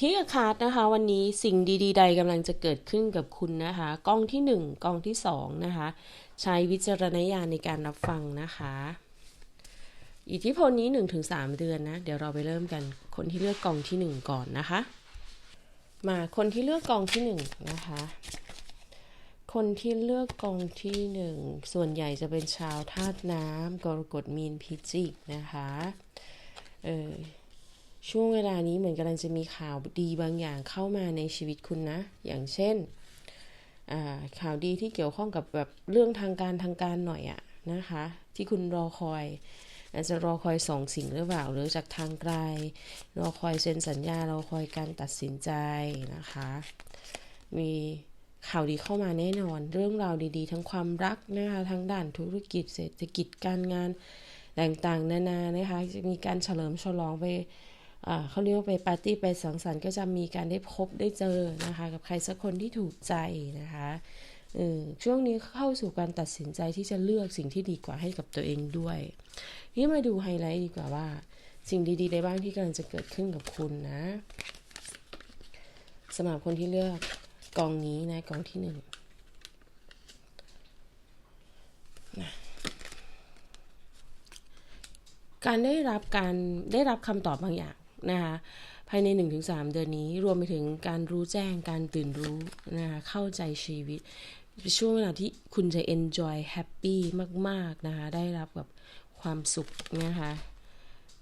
พี่กับคาร์ดนะคะ วันนี้สิ่งดี ๆ ใดกำลังจะเกิดขึ้นกับคุณนะคะกล้องที่หนึ่งกล้องที่สองนะคะ ใช้วิจารณญาณในการรับฟังนะคะ อิทธิพลนี้ 1-3 เดือนนะ เดี๋ยวเราไปเริ่มกันคนที่เลือกกองที่หนึ่งก่อนนะคะ มาคนที่เลือกกองที่หนึ่งนะคะ คนที่เลือกกองที่หนึ่งส่วนใหญ่จะเป็นชาวธาตุน้ำกรกฎมีนพิจิกนะคะเออ ช่วงเวลานี้เหมือนกำลังจะมีข่าวดีบางอย่างเข้ามาในชีวิตคุณนะ อย่างเช่น ข่าวดีที่เกี่ยวข้องกับแบบเรื่องทางการทางการหน่อยอะนะคะ ที่คุณรอคอยอาจจะรอคอยสองสิ่งหรือเปล่าหรือจากทางไกล รอคอยเซ็นสัญญา รอคอยการตัดสินใจนะคะ มีข่าวดีเข้ามาแน่นอน เรื่องราวดีๆ ทั้งความรักนะคะทั้งด้านธุรกิจเศรษฐกิจการงานต่างๆ นานานะคะจะมีการเฉลิมฉลองไป เขาเรียกว่าไปปาร์ตี้ไปสังสรรค์ก็จะมีการได้พบได้เจอนะคะ กับใครสักคนที่ถูกใจนะคะช่วงนี้เข้าสู่การตัดสินใจที่จะเลือกสิ่งที่ดีกว่าให้กับตัวเองด้วย นี่มาดูไฮไลท์ดีกว่าว่า สิ่งดีๆในบ้างที่กำลังจะเกิดขึ้นกับคุณนะสำหรับคนที่เลือกกองนี้นะกองที่หนึ่งการได้รับการได้รับคำตอบบางอย่าง นะคะภายใน 1-3 เดือนนี้รวมไปถึงการรู้แจ้งการตื่นรู้นะคะเข้าใจชีวิต ช่วงเวลาที่คุณจะ enjoy happy มาก ๆ นะคะ ได้รับแบบความสุขนะคะ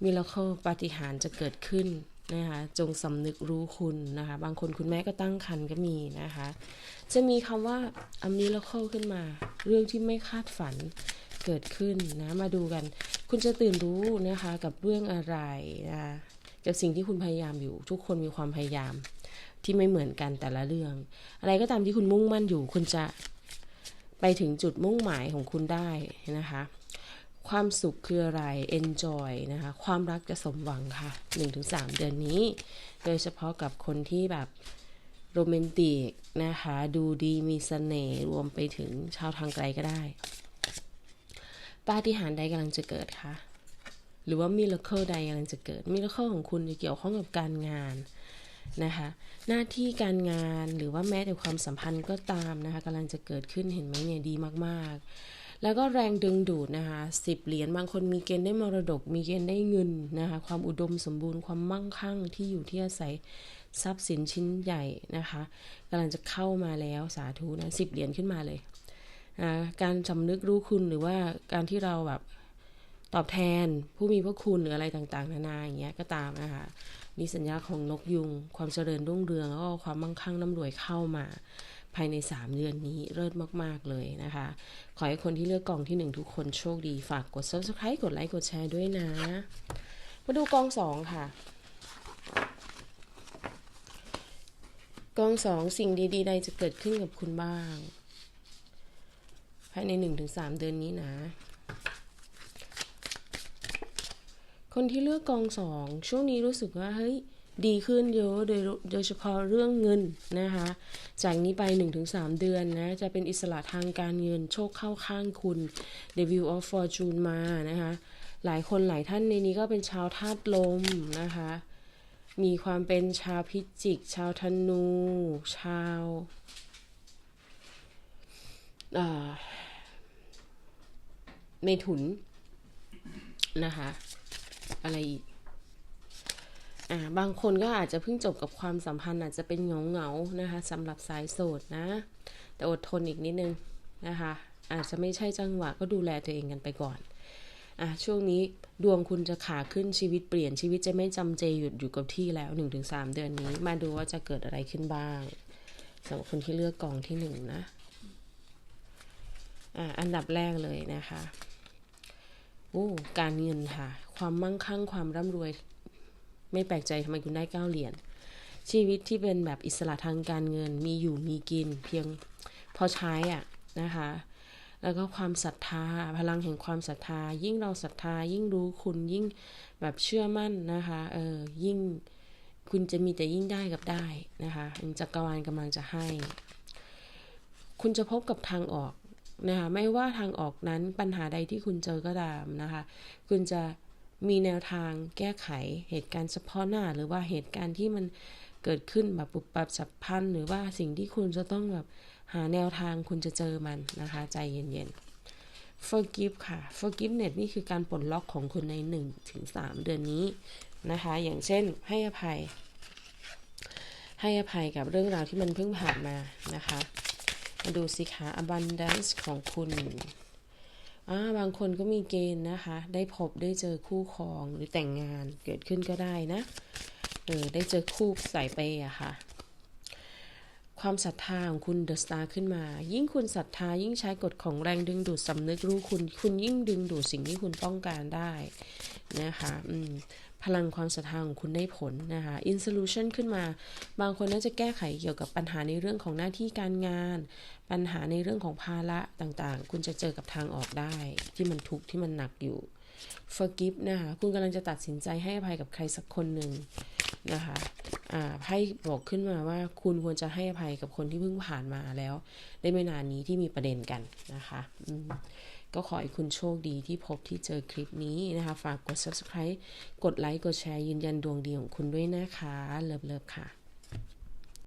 มิราเคิลปาฏิหาริย์จะเกิดขึ้นนะคะจงสำนึกรู้คุณนะคะ บางคนคุณแม่ก็ตั้งครรภ์ก็มีนะคะ จะมีคำว่า a miracle ขึ้นมา เรื่องที่ไม่คาดฝันเกิดขึ้นนะ มาดูกัน คุณจะตื่นรู้นะคะกับเรื่องอะไรนะะ กับสิ่งที่คุณพยายามอยู่ ทุกคนมีความพยายามที่ไม่เหมือนกันแต่ละเรื่อง อะไรก็ตามที่คุณมุ่งมั่นอยู่ คุณจะไปถึงจุดมุ่งหมายของคุณได้นะคะ ความสุขคืออะไร enjoy นะคะ ความรักจะสมหวังค่ะ 1-3 เดือนนี้ โดยเฉพาะกับคนที่แบบโรแมนติกนะคะ ดูดีมีสเสน่ห์รวมไปถึงชาวทางไกลก็ได้ปาฏิหาริย์ใดกำลังจะเกิดคะ หรือว่ามิราเคิลใดกำลังจะเกิดมิราเคิลของคุณจะเกี่ยวข้องกับการงานนะคะหน้าที่การงานหรือว่าแม้แต่ความสัมพันธ์ก็ตามนะคะกำลังจะเกิดขึ้นเห็นไหมเนี่ยดีมากๆ แล้วก็แรงดึงดูดนะคะสิบเหรียญบางคนมีเกณฑ์ได้มรดก มีเกณฑ์ได้เงินนะคะความอุดมสมบูรณ์ความมั่งคั่งที่อยู่ที่อาศัยทรัพย์สินชิ้นใหญ่นะคะกำลังจะเข้ามาแล้วสาธุนะสิบเหรียญขึ้นมาเลยนะการสำนึกรู้คุณหรือว่าการที่เราแบบ ตอบแทนผู้มีพระคุณหรืออะไรต่างๆ นานาอย่างเงี้ยก็ตามนะคะมีสัญญาของนกยุง ความเจริญรุ่งเรืองแล้วก็ความมั่งคั่งน้ำรวยเข้ามาภายใน 3 เดือนนี้เลิศมาก ๆ เลยนะคะ ขอให้คนที่เลือกกองที่ 1 ทุกคนโชคดี ฝากกด subscribe กดไลค์ กดแชร์ด้วยนะ มาดูกอง 2 ค่ะ กองสองสิ่งดี ๆ ใดจะเกิดขึ้นกับคุณบ้าง ภายใน 1-3 เดือนนี้นะ คนที่เลือกกองสองช่วงนี้รู้สึกว่าเฮ้ยดีขึ้นเยอะโดยโดยเฉพาะเรื่องเงินนะคะจากนี้ไป 1-3 เดือนนะจะเป็นอิสระทางการเงินโชคเข้าข้างคุณ The View of Fortune มานะคะหลายคนหลายท่านในนี้ก็เป็นชาวธาตุลมนะคะมีความเป็นชาวพิจิก ชาวธนู ชาวเมถุนนะคะ อะไรอีกอ่าบางคนก็อาจจะเพิ่งจบกับความสัมพันธ์อาจจะเป็นเงาเงานะคะสำหรับสายโสดนะ แต่อดทนอีกนิดนึงนะคะ อาจจะไม่ใช่จังหวะก็ดูแลตัวเองกันไปก่อนอะช่วงนี้ดวงคุณจะขาขึ้นชีวิตเปลี่ยนชีวิตจะไม่จำเจหยุดอยู่กับที่แล้ว 1-3 เดือนนี้ มาดูว่าจะเกิดอะไรขึ้นบ้างสำหรับคนที่เลือกกองที่หนึ่งนะอะอันดับแรกเลยนะคะ โอ้การเงินค่ะ ความมั่งคั่งความร่ำรวย ไม่แปลกใจทำไมคุณได้เก้าเหรียญชีวิตที่เป็นแบบอิสระทางการเงินมีอยู่มีกิน เพียงพอใช้อะนะคะ แล้วก็ความศรัทธาพลังแห่งความศรัทธา ยิ่งเราศรัทธา ยิ่งรู้คุณยิ่งแบบเชื่อมั่นนะคะเออยิ่งคุณจะมีแต่ยิ่งได้กับได้นะคะจักรวาลกำลังจะให้ คุณจะพบกับทางออก นะคะไม่ว่าทางออกนั้นปัญหาใดที่คุณเจอก็ตามนะคะ คุณจะมีแนวทางแก้ไขเหตุการณ์เฉพาะหน้า หรือว่าเหตุการณ์ที่มันเกิดขึ้นแบบปุบปับฉับพลันหรือว่าสิ่งที่คุณจะต้องแบบหาแนวทางคุณจะเจอมันนะคะ ใจเย็นๆ forgive ค่ะ forgiveness นี่คือการปลดล็อกของคุณใน1ถึง3เดือนนี้นะคะ อย่างเช่นให้อภัย ให้อภัยกับเรื่องราวที่มันเพิ่งผ่านมานะคะ มาดูสิคะ abundance ของคุณาบางคนก็มีเกณฑ์นะคะ ได้พบได้เจอคู่ครองหรือแต่งงานเกิดขึ้นก็ได้นะ เออ ได้เจอคู่สายเปย์อะค่ะ ความศรัทธาของคุณเดอะสตาร์ขึ้นมา ยิ่งคุณศรัทธายิ่งใช้กฎของแรงดึงดูดสำนึกรู้คุณ คุณยิ่งดึงดูดสิ่งที่คุณต้องการได้นะคะอืมพลังความศรัทธาของคุณได้ผลนะคะ in solution ขึ้นมา บางคนน่าจะแก้ไขเกี่ยวกับปัญหาในเรื่องของหน้าที่การงาน ปัญหาในเรื่องของภาระต่างๆ คุณจะเจอกับทางออกได้ ที่มันทุกข์ที่มันหนักอยู่ forgive นะคะ คุณกำลังจะตัดสินใจให้อภัยกับใครสักคนหนึ่ง นะคะอ่าไพ่บอกขึ้นมาว่าคุณควรจะให้อภัยกับคนที่เพิ่งผ่านมาแล้ว ได้ไม่นานนี้ที่มีประเด็นกันนะคะก็ขอให้คุณโชคดีที่พบที่เจอคลิปนี้นะคะ ฝากกด subscribe กดไลค์ กดแชร์ยืนยันดวงดีของคุณด้วยนะคะ เลิฟๆค่ะ